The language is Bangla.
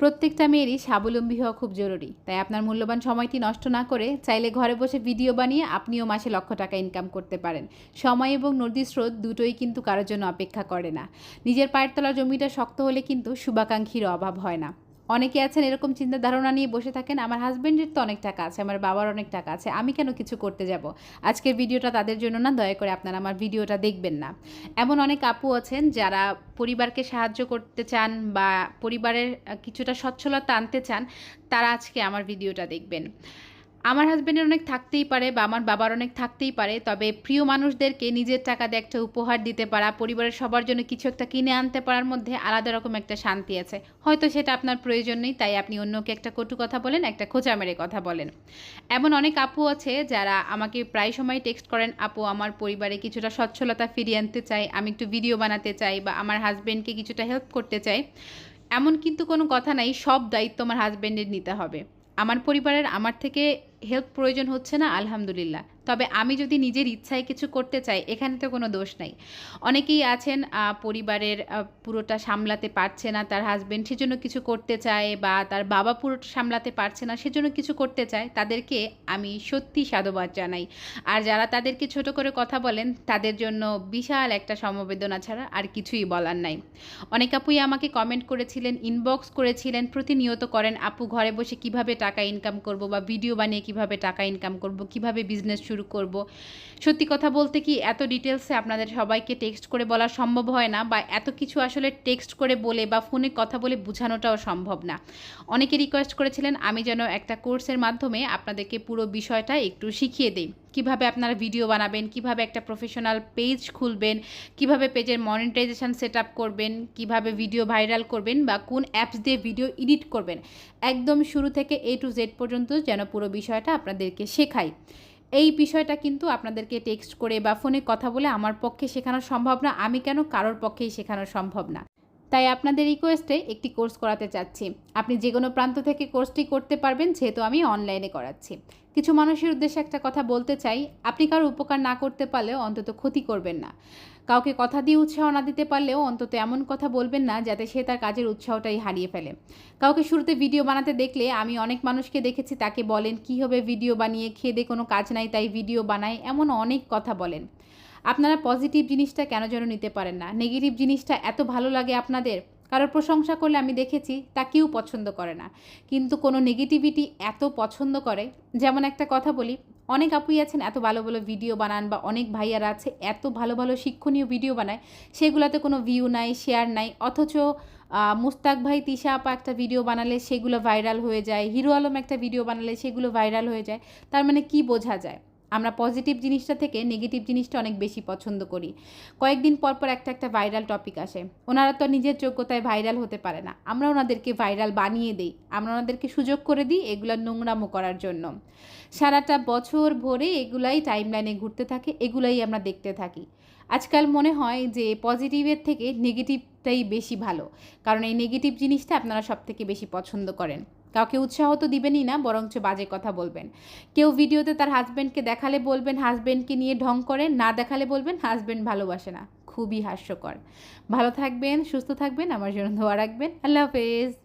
প্রত্যেকটা মেয়েরই স্বাবলম্বী হওয়া খুব জরুরি। তাই আপনার মূল্যবান সময়টি নষ্ট না করে চাইলে ঘরে বসে ভিডিও বানিয়ে আপনিও মাসে লক্ষ টাকা ইনকাম করতে পারেন। সময় এবং নদীর স্রোত দুটোই কিন্তু কারোর জন্য অপেক্ষা করে না। নিজের পায়ের তলা জমিটা শক্ত হলে কিন্তু শুভাকাঙ্ক্ষীর অভাব হয় না। অনেকে আছেন এরকম চিন্তা ধারণা নিয়ে বসে থাকেন, আমার হাজব্যান্ডের তো অনেক টাকা আছে, আমার বাবার অনেক টাকা আছে, আমি কেন কিছু করতে যাব? আজকের ভিডিওটা তাদের জন্য না, দয়া করে আপনারা আমার ভিডিওটা দেখবেন না। এমন অনেক আপু আছেন যারা পরিবারকে সাহায্য করতে চান বা পরিবারের কিছুটা স্বচ্ছলতা আনতে চান, তারা আজকে আমার ভিডিওটা দেখবেন। আমার হাজব্যান্ডের অনেক থাকতেই পারে বা আমার বাবার অনেক থাকতেই পারে, তবে প্রিয় মানুষদেরকে নিজের টাকা দিয়ে একটা উপহার দিতে পারা, পরিবারের সবার জন্য কিছু একটা কিনে আনতে পারার মধ্যে আলাদা রকম একটা শান্তি আছে। হয়তো সেটা আপনার প্রয়োজন নেই, তাই আপনি অন্যকে একটা কটু কথা বলেন, একটা খোঁচা মেরে কথা বলেন। এমন অনেক আপু আছে যারা আমাকে প্রায় সময় টেক্সট করেন, আপু, আমার পরিবারে কিছুটা সচ্ছলতা ফিরিয়ে আনতে চাই, আমি একটু ভিডিও বানাতে চাই বা আমার হাজব্যান্ডকে কিছুটা হেল্প করতে চাই। এমন কিন্তু কোনো কথা নাই, সব দায়িত্ব আমার হাজব্যান্ডের নিতে হবে। আমার পরিবারের আমার থেকে হেল্প প্রয়োজন হচ্ছে না, আলহামদুলিল্লাহ। তবে আমি যদি নিজের ইচ্ছায় কিছু করতে চাই, এখানে তো কোনো দোষ নাই। অনেকেই আছেন পরিবারের পুরোটা সামলাতে পারছে না, তার হাজব্যান্ড সেজন্য কিছু করতে চায় বা তার বাবা পুরোটা সামলাতে পারছে না, সেজন্য কিছু করতে চায়, তাদেরকে আমি সত্যি সাধুবাদ জানাই। আর যারা তাদেরকে ছোট করে কথা বলেন, তাদের জন্য বিশাল একটা সমবেদনা ছাড়া আর কিছুই বলার নাই। অনেক আপুই আমাকে কমেন্ট করেছিলেন ইনবক্স করেছিলেন, প্রতিনিয়ত করেন, আপু, ঘরে বসে কীভাবে টাকা ইনকাম করব বা ভিডিও বানিয়ে কীভাবে টাকা ইনকাম করব, কীভাবে বিজনেস শুরু করব। সত্যি কথা বলতে কি, এত ডিটেলসে আপনাদের সবাইকে টেক্সট করে বলা সম্ভব হয় না বা এত কিছু আসলে টেক্সট করে বলে বা ফোনে কথা বলে বোঝানোটাও সম্ভব না। অনেকে রিকোয়েস্ট করেছিলেন, আমি যেন একটা কোর্সের মাধ্যমে আপনাদেরকে পুরো বিষয়টা একটু শিখিয়ে দিই। কীভাবে আপনারা ভিডিও বানাবেন, কীভাবে একটা প্রফেশনাল পেজ খুলবেন, কীভাবে পেজের মনিটাইজেশন সেট আপ করবেন, কীভাবে ভিডিও ভাইরাল করবেন বা কোন অ্যাপস দিয়ে ভিডিও এডিট করবেন, একদম শুরু থেকে এ টু জেড পর্যন্ত যেন পুরো বিষয়টা আপনাদেরকে শেখাই। এই বিষয়টা কিন্তু আপনাদেরকে টেক্সট করে বা ফোনে কথা বলে আমার পক্ষে শেখানো সম্ভব না, আমি কেন কারোর পক্ষেই শেখানো সম্ভব না। তাই আপনাদের রিকোয়েস্টে একটি কোর্স করাতে চাচ্ছি। আপনি যে কোনো প্রান্ত থেকে কোর্সটি করতে পারবেন, যেহেতু আমি অনলাইনে করাচ্ছি। কিছু মানুষের উদ্দেশ্যে একটা কথা বলতে চাই, আপনি কারও উপকার না করতে পারলেও অন্তত ক্ষতি করবেন না। কাউকে কথা দিয়ে উৎসাহ না দিতে পারলেও অন্তত এমন কথা বলবেন না, যাতে সে তার কাজের উৎসাহটাই হারিয়ে ফেলে। কাউকে শুরুতে ভিডিও বানাতে দেখলে আমি অনেক মানুষকে দেখেছি, তাকে বলেন, কী হবে ভিডিও বানিয়ে? খেয়ে দিয়ে কোনো কাজ নাই, তাই ভিডিও বানায়। এমন অনেক কথা বলেন। আপনারা পজিটিভ জিনিসটা কেন যেন নিতে পারেন না? নেগেটিভ জিনিসটা এত ভালো লাগে আপনাদের? কারোর প্রশংসা করলে আমি দেখেছি, তা কেউ পছন্দ করে না। কিন্তু কোনো নেগেটিভিটি এত পছন্দ করে, যেমন একটা কথা বলি, অনেক আপুই আছেন, এত ভালো ভালো ভিডিও বানান বা অনেক ভাইয়ারা আছে, এত ভালো ভালো শিক্ষণীয় ভিডিও বানায়, সেগুলোতে কোনো ভিউ নাই শেয়ার নাই, অথচ মুস্তাক ভাই, তিশা আপা একটা ভিডিও বানালে সেগুলো ভাইরাল হয়ে যায়, হিরো আলম একটা ভিডিও বানালে সেগুলো ভাইরাল হয়ে যায়, তার মানে কি বোঝা যায়? আমরা পজিটিভ জিনিসটা থেকে নেগেটিভ জিনিসটা অনেক বেশি পছন্দ করি। কয়েকদিন পর পর একটা একটা ভাইরাল টপিক আসে। ওনারা তো নিজের যোগ্যতায় ভাইরাল হতে পারে না। আমরা ওনাদেরকে ভাইরাল বানিয়ে দিই। আমরা ওনাদেরকে সুযোগ করে দিই এগুলো নোংরামো করার জন্য। সারাটা বছর ভরে এগুলাই টাইমলাইনে ঘুরতে থাকে, এগুলাই আমরা দেখতে থাকি। আজকাল মনে হয় যে পজিটিভের থেকে নেগেটিভটাই বেশি ভালো। কারণ এই নেগেটিভ জিনিসটা আপনারা সব থেকে বেশি পছন্দ করেন। কাউকে উৎসাহ তো দিবেনই না, বরঞ্চ বাজে কথা বলবেন। কেউ ভিডিওতে তার হাজব্যান্ডকে দেখালে বলবেন হাজব্যান্ডকে নিয়ে ঢং করেন, না দেখালে বলবেন হাজব্যান্ড ভালোবাসে না। খুবই হাস্যকর। ভালো থাকবেন, সুস্থ থাকবেন, আমার জন্য ধোয়া রাখবেন। আল্লাহ হাফেজ।